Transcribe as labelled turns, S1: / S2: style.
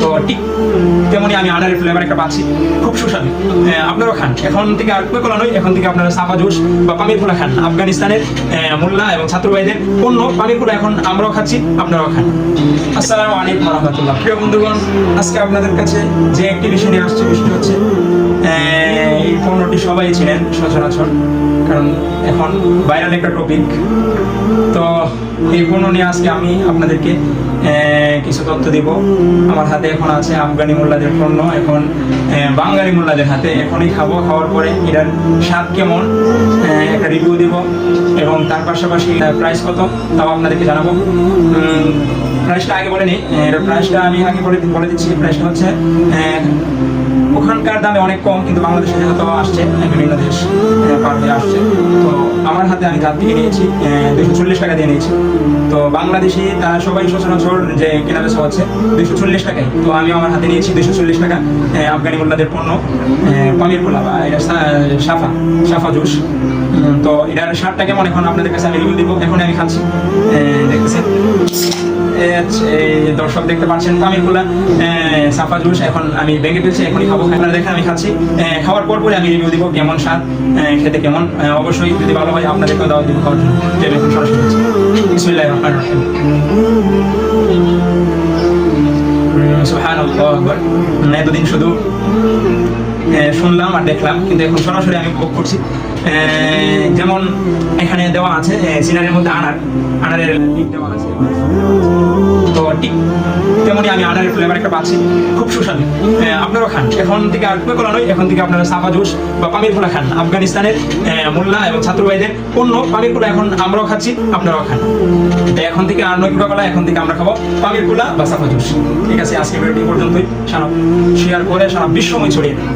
S1: তো ঠিক তেমনি আমি আনারের ফ্লেভার একটা পাচ্ছি। খুব সুস্বাদু। আপনারাও খান। এখন থেকে আর কোকোলা নয় এখন থেকে আপনারা সাফা জুস বা পামির খোলা খান। আফগানিস্তানের আহ, মোল্লা এবং ছাত্রবাইদের পণ্য পামির খোলা এখন আমরাও খাচ্ছি আপনারাও খান। আসসালামু আলাইকুম রহমতুল্লাহ প্রিয় বন্ধুগণ আজকে আপনাদের কাছে যে একটি বিষয় নিয়ে আসছে বিষয়টি হচ্ছে আহ, এই পণ্যটি সবাই ছিলেন সচরাচর কারণ এখন ভাইরাল একটা টপিক তো এই পণ্য নিয়ে আজকে আমি আপনাদেরকে কিছু তথ্য দিব। আমার হাতে এখন আছে আফগানি মোল্লাদের পণ্য। এখন আহ, বাঙালি মোল্লাদের হাতে এখনই খাব। খাওয়ার পরে এটার স্বাদ কেমন? আহ, একটা রিভিউ দিব। এবং তার পাশাপাশি প্রাইস কত? তাও আপনাদেরকে জানাব। প্রাইসটা আগে বলে নিই। প্রাইসটা আমি আগে বলে বলে দিচ্ছি। প্রাইসটা হচ্ছে আহ, ওখানকার দামে অনেক কম কিন্তু বাংলাদেশে যেহেতু আসছে বিভিন্ন দেশ পার হয়ে আসছে তো আমার হাতে আমি যার থেকে নিয়েছি দুশো চল্লিশ টাকা দিয়ে নিয়েছি। তো বাংলাদেশি তারা সবাই সচরাচর যে কেনা বেচা হচ্ছে দুশো চল্লিশ টাকায়। তো আমি আমার হাতে নিয়েছি দুশো চল্লিশ টাকা আফগানি মোল্লাদের পণ্য পানির পোলা বা এটা সাফা সাফা জুস। তো এটার স্বাদটা কেমন? এখন আপনাদের কাছে আমি রিভিউ দিব এখন আমি খাচ্ছি। দেখতেছেন? দর্শক দেখতে পাচ্ছেন তামিরগুলা সাফা জুস এখন আমি ভেঙে ফেলছি এখনই খাব। দেখেন আমি খাচ্ছি। খাওয়ার পর পরে আমি রিভিউ দিব কেমন স্বাদ খেতে কেমন। অবশ্যই যদি ভালো হয় আপনাদেরকেও দাওয়াত দিব খাওয়ার জন্য। এখন সরাসরি এতদিন শুধু শুনলাম আর দেখলাম, কিন্তু এখন সরাসরি আমি উপভোগ করছি। যেমন এখানে দেওয়া আছে সিনারির মধ্যে আনার, আনারের link দেওয়া আছে। ঠিক তেমনি আমি আনারের ফ্লেভার একটা পাচ্ছি। খুব সুস্বাদু। এ, আপনারাও খান। এখন থেকে আর কোকোলা নয় এখন থেকে আপনারা সাফা জুস বা পামির খোলা খান। আফগানিস্তানের এ, মোল্লা এবং ছাত্রবাইদের পণ্য পামির খোলা এখন আমরাও খাচ্ছি আপনারাও খান। এখন থেকে আর নয় কোকোলা এখন থেকে আমরা খাব পামির খোলা বা সাফা জুস। ঠিক আছে আজকে ভিডিওটি পর্যন্তই। সারা শেয়ার করে সারা বিশ্বময় ছড়িয়ে দিন।